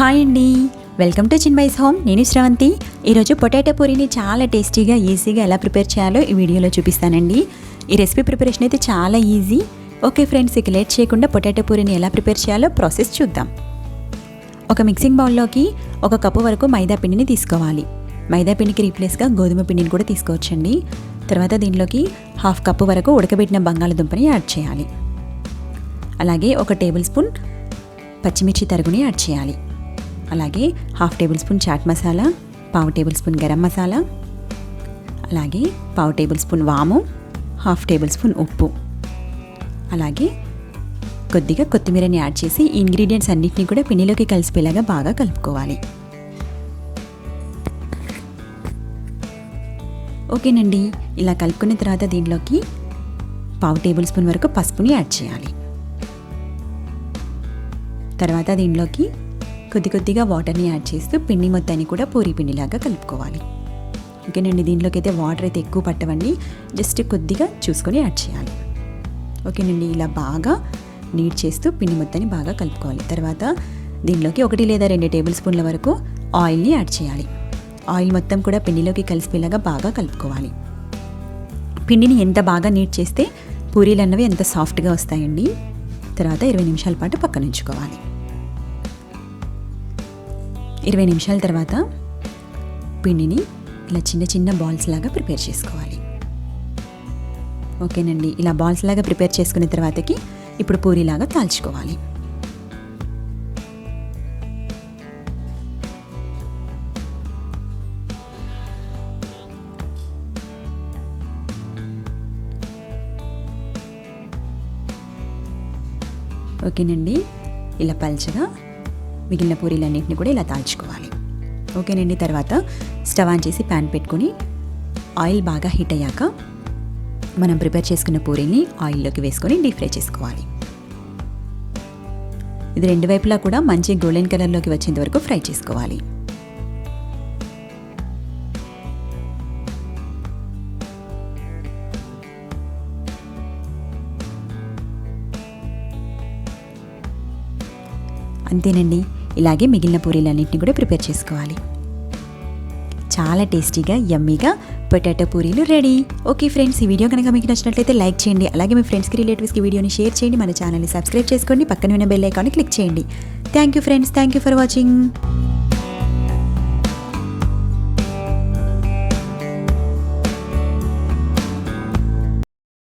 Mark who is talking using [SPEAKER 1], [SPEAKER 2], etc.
[SPEAKER 1] Hi అండి. Welcome to చిన్మైస్ home నేను శ్రవంతి. ఈరోజు పొటాటో పూరీని చాలా టేస్టీగా ఈజీగా ఎలా ప్రిపేర్ చేయాలో ఈ వీడియోలో చూపిస్తానండి. ఈ రెసిపీ ప్రిపరేషన్ అయితే చాలా ఈజీ. ఓకే ఫ్రెండ్స్ ఇక లేట్ చేయకుండా పొటాటో పూరీని ఎలా ప్రిపేర్ చేయాలో ప్రాసెస్ చూద్దాం. ఒక మిక్సింగ్ బౌల్లోకి ఒక కప్పు వరకు మైదా పిండిని తీసుకోవాలి. మైదా పిండికి రీప్లేస్గా గోధుమ పిండిని కూడా తీసుకోవచ్చండి. తర్వాత దీనిలోకి హాఫ్ కప్పు వరకు ఉడకబెట్టిన బంగాళదుంపని యాడ్ చేయాలి. అలాగే ఒక టేబుల్ స్పూన్ పచ్చిమిర్చి తరుగుని యాడ్ చేయాలి. అలాగే half tablespoon chaat masala పావు టేబుల్ స్పూన్ గరం మసాలా అలాగే పావు టేబుల్ స్పూన్ వాము హాఫ్ టేబుల్ స్పూన్ ఉప్పు. అలాగే కొద్దిగా కొత్తిమీరని యాడ్ చేసి ఈ ఇంగ్రీడియంట్స్ అన్నిటిని కూడా పిండిలోకి కలిసిపోయేలాగా బాగా కలుపుకోవాలి. ఓకేనండి ఇలా కలుపుకున్న తర్వాత దీనిలోకి పావు టేబుల్ స్పూన్ వరకు పసుపుని యాడ్ చేయాలి. తర్వాత దీనిలోకి కొద్ది కొద్దిగా వాటర్ని యాడ్ చేస్తూ పిండి మొత్తాన్ని కూడా పూరి పిండిలాగా కలుపుకోవాలి. ఓకేనండి దీంట్లోకి అయితే వాటర్ అయితే ఎక్కువ పట్టవండి. జస్ట్ కొద్దిగా చూసుకొని యాడ్ చేయాలి. ఓకేనండి ఇలా బాగా నీట్ చేస్తూ పిండి మొత్తాన్ని బాగా కలుపుకోవాలి. తర్వాత దీనిలోకి ఒకటి లేదా రెండు టేబుల్ స్పూన్ల వరకు ఆయిల్ని యాడ్ చేయాలి. ఆయిల్ మొత్తం కూడా పిండిలోకి కలిసిపోయేలాగా బాగా కలుపుకోవాలి. పిండిని ఎంత బాగా నీట్ చేస్తే పూరీలు అన్నవి ఎంత సాఫ్ట్గా వస్తాయండి? తర్వాత ఇరవై నిమిషాల పాటు పక్కన ఉంచుకోవాలి. ఇరవై నిమిషాల తర్వాత పిండిని ఇలా చిన్న చిన్న బాల్స్ లాగా ప్రిపేర్ చేసుకోవాలి. ఓకేనండి. ఇలా బాల్స్ లాగా ప్రిపేర్ చేసుకున్న తర్వాతకి ఇప్పుడు పూరీలాగా తాల్చుకోవాలి ఓకేనండి. ఇలా పల్చగా మిగిలిన పూరీలన్నింటినీ కూడా ఇలా తాల్చుకోవాలి. ఓకేనండి తర్వాత స్టవ్ ఆన్ చేసి ప్యాన్ పెట్టుకొని ఆయిల్ బాగా హీట్ అయ్యాక మనం ప్రిపేర్ చేసుకున్న పూరీని ఆయిల్లోకి వేసుకొని డీప్ ఫ్రై చేసుకోవాలి. ఇది రెండు వైపులా కూడా మంచి గోల్డెన్ కలర్లోకి వచ్చేంత వరకు ఫ్రై చేసుకోవాలి. అంతేనండి. ఇలాగే మిగిలిన పూరీలన్నింటినీ కూడా ప్రిపేర్ చేసుకోవాలి. చాలా టేస్టీగా యమ్మీగా పొటాటో పూరీలు రెడీ. ఓకే ఫ్రెండ్స్ ఈ వీడియో కనుక మీకు నచ్చినట్లయితే లైక్ చేయండి. అలాగే మీ ఫ్రెండ్స్కి రిలేటివ్స్కి వీడియోని షేర్ చేయండి. మన ఛానల్ని సబ్స్క్రైబ్ చేసుకోండి పక్కన ఉన్న బెల్ ఐకాన్ని క్లిక్ చేయండి. Thank you friends thank you for watching.